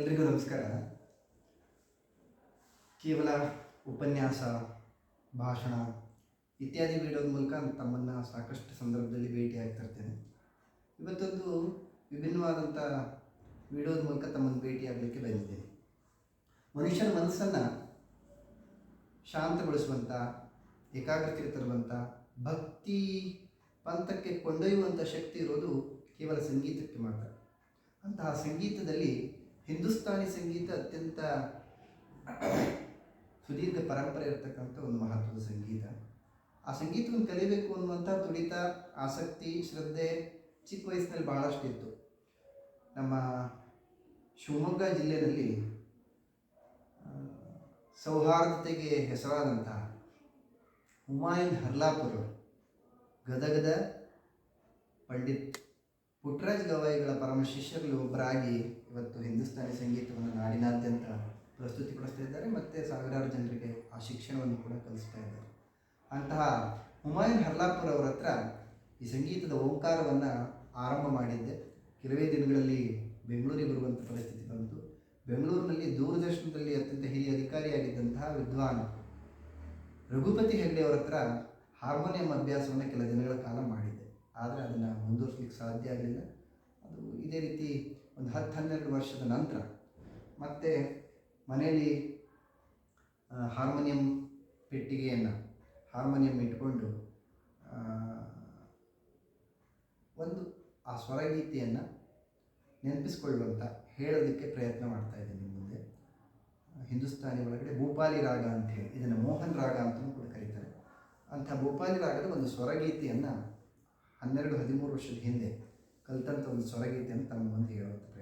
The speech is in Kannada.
ಎಲ್ರಿಗೂ ನಮಸ್ಕಾರ. ಕೇವಲ ಉಪನ್ಯಾಸ, ಭಾಷಣ ಇತ್ಯಾದಿ ವಿಡಿಯೋದ ಮೂಲಕ ತಮ್ಮನ್ನು ಸಾಕಷ್ಟು ಸಂದರ್ಭದಲ್ಲಿ ಭೇಟಿಯಾಗ್ತಿರ್ತೇನೆ ಇವತ್ತೊಂದು ವಿಭಿನ್ನವಾದಂಥ ವಿಡಿಯೋದ ಮೂಲಕ ತಮ್ಮನ್ನು ಭೇಟಿಯಾಗಲಿಕ್ಕೆ ಬಂದಿದ್ದೇನೆ. ಮನುಷ್ಯನ ಮನಸ್ಸನ್ನು ಶಾಂತಗೊಳಿಸುವಂಥ ಏಕಾಗ್ರತೆ ತರುವಂಥ ಭಕ್ತಿ ಪಂಥಕ್ಕೆ ಕೊಂಡೊಯ್ಯುವಂಥ ಶಕ್ತಿ ಇರೋದು ಕೇವಲ ಸಂಗೀತಕ್ಕೆ ಮಾತ್ರ. ಅಂತಹ ಸಂಗೀತದಲ್ಲಿ ಹಿಂದೂಸ್ತಾನಿ ಸಂಗೀತ ಅತ್ಯಂತ ಸುದೀರ್ಘ ಪರಂಪರೆ ಇರತಕ್ಕಂಥ ಒಂದು ಮಹತ್ವದ ಸಂಗೀತ. ಆ ಸಂಗೀತವನ್ನು ಕಲಿಬೇಕು ಅನ್ನುವಂಥ ತುಡಿತ, ಆಸಕ್ತಿ, ಶ್ರದ್ಧೆ ಚಿಕ್ಕ ವಯಸ್ಸಿನಲ್ಲಿ ಬಹಳಷ್ಟು ಇತ್ತು. ನಮ್ಮ ಶಿವಮೊಗ್ಗ ಜಿಲ್ಲೆಯಲ್ಲಿ ಸೌಹಾರ್ದತೆಗೆ ಹೆಸರಾದಂತಹ ಹುಮಾಯೂನ್ ಹರ್ಲಾಪುರ ಗದಗದ ಪಂಡಿತ್ ಪುಟ್ಟರಾಜ್ ಗವಾಯಿಗಳ ಪರಮ ಶಿಷ್ಯರಲ್ಲಿ ಒಬ್ಬರಾಗಿ ಇವತ್ತು ಹಿಂದೂಸ್ತಾನಿ ಸಂಗೀತವನ್ನು ನಾಡಿನಾದ್ಯಂತ ಪ್ರಸ್ತುತಿಪಡಿಸ್ತಾ ಇದ್ದಾರೆ ಮತ್ತು ಸಾವಿರಾರು ಜನರಿಗೆ ಆ ಶಿಕ್ಷಣವನ್ನು ಕೂಡ ಕಲಿಸ್ತಾ ಇದ್ದಾರೆ. ಅಂತಹ ಹುಮಾಯೂನ್ ಹರ್ಲಾಪುರ್ ಅವರ ಹತ್ರ ಈ ಸಂಗೀತದ ಓಂಕಾರವನ್ನು ಆರಂಭ ಮಾಡಿದ್ದೆ. ಕೆಲವೇ ದಿನಗಳಲ್ಲಿ ಬೆಂಗಳೂರಿಗೆ ಬರುವಂಥ ಪರಿಸ್ಥಿತಿ ಬಂತು. ಬೆಂಗಳೂರಿನಲ್ಲಿ ದೂರದರ್ಶನದಲ್ಲಿ ಅತ್ಯಂತ ಹಿರಿಯ ಅಧಿಕಾರಿಯಾಗಿದ್ದಂತಹ ವಿದ್ವಾನ್ ರಘುಪತಿ ಹೆಗ್ಡೆ ಅವರ ಹತ್ರ ಹಾರ್ಮೋನಿಯಂ ಅಭ್ಯಾಸವನ್ನು ಕೆಲ ದಿನಗಳ ಕಾಲ ಮಾಡಿದ್ದೆ. ಆದರೆ ಅದನ್ನು ಮುಂದುವರಿಸಲಿಕ್ಕೆ ಸಾಧ್ಯ ಆಗಲಿಲ್ಲ. ಅದು ಇದೇ ರೀತಿ ಒಂದು ಹತ್ತು ಹನ್ನೆರಡು ವರ್ಷದ ನಂತರ ಮತ್ತೆ ಮನೆಯಲ್ಲಿ ಹಾರ್ಮೋನಿಯಂ ಪೆಟ್ಟಿಗೆಯನ್ನು, ಹಾರ್ಮೋನಿಯಂ ಇಟ್ಕೊಂಡು ಒಂದು ಆ ಸ್ವರಗೀತೆಯನ್ನು ನೆನಪಿಸ್ಕೊಳ್ಳುವಂಥ ಹೇಳೋದಕ್ಕೆ ಪ್ರಯತ್ನ ಮಾಡ್ತಾ ಇದ್ದೀನಿ ಮುಂದೆ. ಹಿಂದೂಸ್ತಾನಿ ಒಳಗಡೆ ಭೂಪಾಲಿ ರಾಗ ಅಂತ ಹೇಳಿ, ಇದನ್ನು ಮೋಹನ್ ರಾಗ ಅಂತಲೂ ಕೂಡ ಕರೀತಾರೆ. ಅಂಥ ಭೂಪಾಲಿ ರಾಗದ ಒಂದು ಸ್ವರಗೀತೆಯನ್ನು ಹನ್ನೆರಡು ಹದಿಮೂರು ವರ್ಷದ ಹಿಂದೆ ಕಲಿತಂಥ ಒಂದು ಸ್ವರಗೀತೆಯನ್ನು ತಮ್ಮ ಮುಂದೆ ಹೇಳುವಂಥ